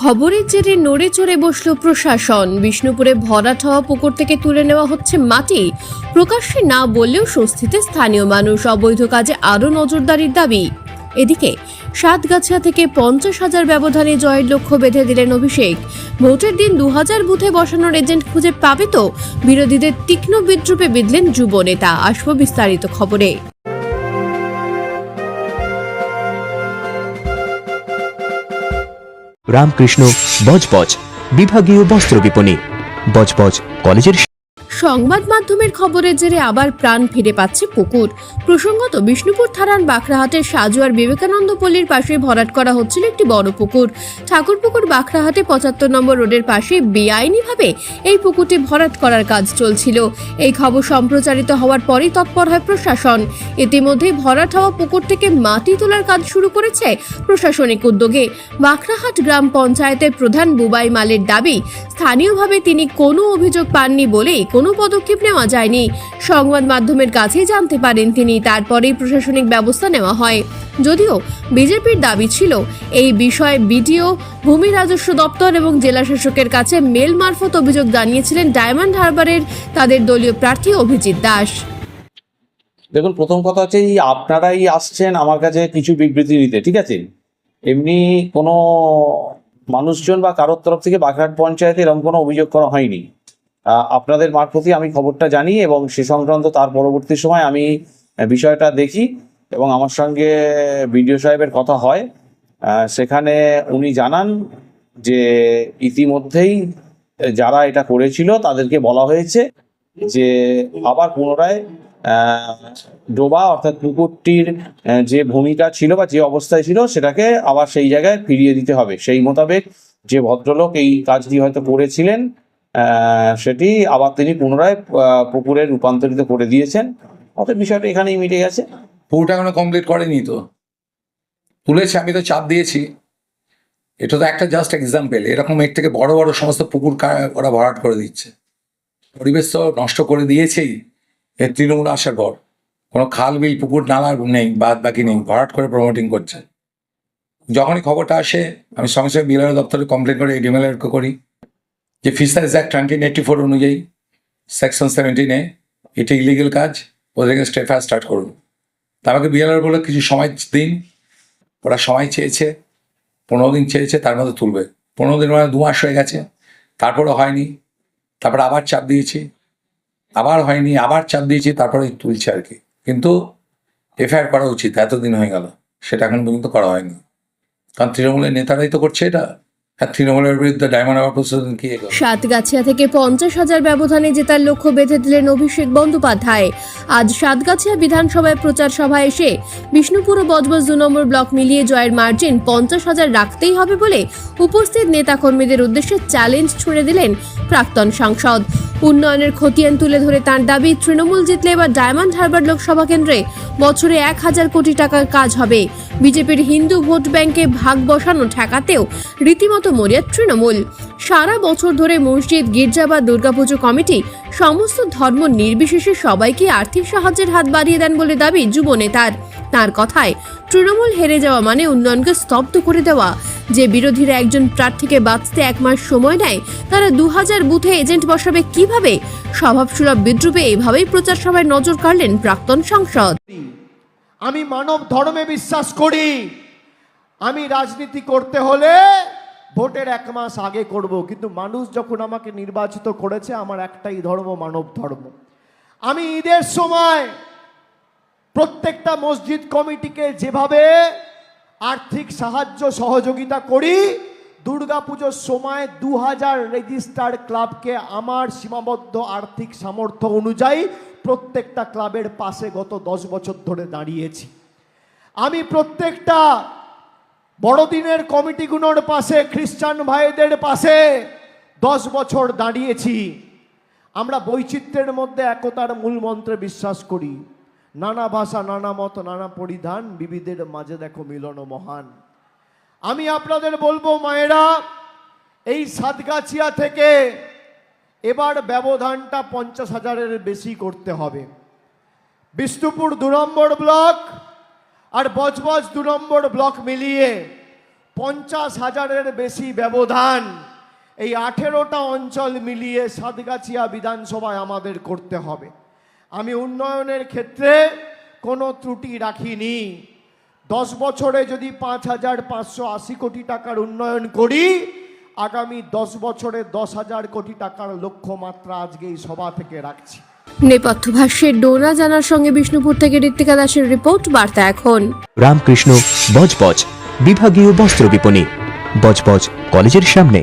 খবরের জেরে নড়ে চড়ে বসল প্রশাসন। বিষ্ণুপুরে ভরাট হওয়া পুকুর থেকে তুলে নেওয়া হচ্ছে মাটি। প্রকাশ্যে না বললেও স্বস্তিতে স্থানীয় মানুষ। অবৈধ কাজে আরও নজরদারির দাবি। এদিকে সাতগাছা থেকে পঞ্চাশ হাজার ব্যবধানে জয়ের লক্ষ্য বেঁধে দিলেন অভিষেক। ভোটের দিন দু হাজার বুথে বসানোর এজেন্ট খুঁজে পাবে তো? বিরোধীদের তীক্ষ্ণ বিদ্রুপে বিঁধলেন যুব নেতা। আসব বিস্তারিত খবরে। রামকৃষ্ণ বজবজ বিভাগীয় বস্ত্র বিপণী। বজবজ কলেজের সংবাদ মাধ্যমের খবরের জেরে আবার প্রাণ ফিরে পাচ্ছে পুকুর। প্রসঙ্গত, বিষ্ণুপুর থানার বাখরাহাটের সাজুয়ার বিবেকানন্দ পল্লীর পাশে ভরাট করা হচ্ছিল একটি বড় পুকুর। ঠাকুরপুকুর বাখরাহাটে পঁচাত্তর নম্বর রোডের পাশে বেআইনিভাবে এই পুকুরটি ভরাট করার কাজ চলছিল। এই খবর সম্প্রচারিত হওয়ার পরই তৎপর হয় প্রশাসন। ইতিমধ্যে ভরাট হওয়া পুকুর থেকে মাটি তোলার কাজ শুরু করেছে প্রশাসনিক উদ্যোগে। বাখরাহাট গ্রাম পঞ্চায়েতের প্রধান বুবাই মালের দাবি স্থানীয়ভাবে তিনি কোনো অভিযোগ পাননি বলে কোনো পদক্ষেপ নেওয়া যায়নি। সংবাদ মাধ্যমের কাছেই জানতে পারেন তিনি, তারপরেই প্রশাসনিক ব্যবস্থা নেওয়া হয়। যদিও বিজেপির দাবি ছিল, এই বিষয়ে বিডিও, ভূমি রাজস্ব দপ্তর এবং জেলা শাসকের কাছে মেল মারফত অভিযোগ জানিয়েছিলেন ডায়মন্ড হারবারের তাদের দলীয় প্রার্থী অভিজিৎ দাস। দেখুন, প্রথম কথা হচ্ছে আপনারাই আসছেন আমার কাছে কিছু বিবৃতি দিতে ঠিক আছে? এমনি কোনো মানুষজন বা কারোর তরফ থেকে বাগেরহাট পঞ্চায়েতে এরকম কোনো অভিযোগ করা হয়নি। আপনাদের মারফতই আমি খবরটা জানি এবং সে সংক্রান্ত তার পরবর্তী সময় আমি বিষয়টা দেখি এবং আমার সঙ্গে বিডিও সাহেবের কথা হয়। সেখানে উনি জানান যে ইতিমধ্যেই যারা এটা করেছিল তাদেরকে বলা হয়েছে যে আবার পুনরায় ডোবা অর্থাৎ পুকুরটির যে ভূমিকা ছিল বা যে অবস্থায় ছিল, সেটাকে আবার সেই জায়গায় ফিরিয়ে দিতে হবে। সেই মোতাবেক যে ভদ্রলোক এই কাজটি হয়তো করেছিলেন সেটি আবার তিনি পুনরায় পুকুরে রূপান্তরিত করে দিয়েছেন। অতএব বিষয়টা এখানেই মিটে গেছে। পুরোটা এখনও কমপ্লিট করেনি তো? তুলেছে, আমি তো চাপ দিয়েছি। এটা তো একটা জাস্ট এক্সাম্পল এরকম এর থেকে বড় বড় সমস্ত পুকুর ওরা ভরাট করে দিচ্ছে। পরিবেশ তো নষ্ট করে দিয়েছেই। এর তৃণমূল আসার পর কোনো খাল, বিল, পুকুর, নালা নেই, বাদ বাকি নেই। ভরাট করে প্রমোটিং করছে। যখনই খবরটা আসে, আমি সঙ্গে সঙ্গে বিএলআর দপ্তরে কমপ্লেন করে ডিমেলার করি। যে fisheries act nineteen eighty four অনুযায়ী সেকশন সেভেন্টিনে এটা ইলিগেল কাজ ওদেরকে স্টেফার স্টার্ট করুন। আমাকে বিএলআর বলে কিছু সময় দিন। ওরা সময় চেয়েছে, পনেরো দিন চেয়েছে, তার মধ্যে তুলবে। পনেরো দিন মানে দু মাস হয়ে গেছে তারপরে হয়নি। তারপরে আবার চাপ দিয়েছি। আবার হয়নি, আবার চাপ দিয়েছি, তারপরে তুলছে আর কি। কিন্তু এফআইআর করা উচিত, এতদিন হয়ে গেল, সেটা এখন পর্যন্ত করা হয়নি। কারণ তৃণমূলের নেতারাই তো করছে এটা। তৃণমূলের বিরুদ্ধে সাতগাছিয়া থেকে পঞ্চাশ হাজার ব্যবধানে জেতার লক্ষ্য বেঁধে দিলেন অভিষেক বন্দ্যোপাধ্যায়। আজ সাতগাছিয়া বিধানসভায় প্রচার সভায় এসে বিষ্ণুপুর ও বজবজ দু নম্বর ব্লক মিলিয়ে জয়ের মার্জিন পঞ্চাশ হাজার রাখতেই হবে বলে উপস্থিত নেতাকর্মীদের উদ্দেশ্যে চ্যালেঞ্জ ছুড়ে দিলেন প্রাক্তন সাংসদ। উন্নয়নের খতিয়ান তুলে ধরে তার দাবি, তৃণমূল জিতলে এবার ডায়মন্ড হারবার লোকসভা কেন্দ্রে বছরে এক হাজার কোটি টাকার কাজ হবে। বিজেপির হিন্দু ভোট ব্যাংকে ভাগ বসানো ঠেকাতেও রীতিমতো মরিয়া তৃণমূল। সারা বছর ধরে মসজিদ, গির্জা বা দুর্গাপুজো কমিটি সমস্ত ধর্ম নির্বিশেষে সবাইকে আর্থিক সাহায্যের হাত বাড়িয়ে দেন বলে দাবি যুব নেতার। তার কথায়, তৃণমূল হেরে যাওয়া মানে উন্নয়নকে স্তব্ধ করে দেওয়া। যে বিরোধীরা একজন প্রার্থীকে বাঁচতে এক মাস সময় নেয়, তারা দু হাজার বুথে এজেন্ট বসাবে কীভাবে? স্বভাবসুলভ বিদ্রুপে এভাবেই প্রচার সভায় নজর কাড়লেন প্রাক্তন সাংসদ। আমি মানব ধর্মে বিশ্বাস করি। আমি রাজনীতি করতে হলে ভোটের এক মাস আগে করব, কিন্তু মানুষ যখন আমাকে নির্বাচিত করেছে, আমার একটাই ধর্ম মানব ধর্ম। আমি ঈদের সময় প্রত্যেকটা মসজিদ কমিটিকে যেভাবে আর্থিক সাহায্য সহযোগিতা করি। দুর্গাপুজোর সময় দু হাজার রেজিস্টার ক্লাবকে আমার সীমাবদ্ধ আর্থিক সামর্থ্য অনুযায়ী প্রত্যেকটা ক্লাবের পাশে গত দশ বছর ধরে দাঁড়িয়েছি। আমি প্রত্যেকটা বড়দিনের কমিটিগুলোর পাশে, খ্রিস্টান ভাইদের পাশে দশ বছর দাঁড়িয়েছি। আমরা বৈচিত্র্যের মধ্যে একতার মূল মন্ত্রে বিশ্বাস করি। নানা ভাষা, নানা মত, নানা পরিধান বিবিধের মাঝে দেখো মিলন মহান। আমি আপনাদের বলব, মায়েরা, এই সাতগাছিয়া থেকে এবার ব্যবধানটা পঞ্চাশ হাজারের বেশি করতে হবে। বিষ্ণুপুর দু নম্বর ব্লক আর বজবজ দু নম্বর ব্লক মিলিয়ে পঞ্চাশ হাজারের বেশি ব্যবধান এই আঠেরোটা অঞ্চল মিলিয়ে সাতগাছিয়া বিধানসভায় আমাদের করতে হবে। আমি উন্নয়নের ক্ষেত্রে কোনো ত্রুটি রাখিনি। দশ বছরে যদি পাঁচ হাজার পাঁচশো আশি কোটি টাকার উন্নয়ন করি আগামী দশ বছরে দশ হাজার কোটি টাকার লক্ষ্যমাত্রা আজকে এই সভা থেকে রাখছি। নেপথ্য ভাষ্যের ডোনা জানার সঙ্গে বিষ্ণুপুর থেকে ঋত্বিকা দাসের রিপোর্ট বার্তা এখন। রামকৃষ্ণ বজবজ বিভাগীয় বস্ত্র বিপণী বজবজ কলেজের সামনে।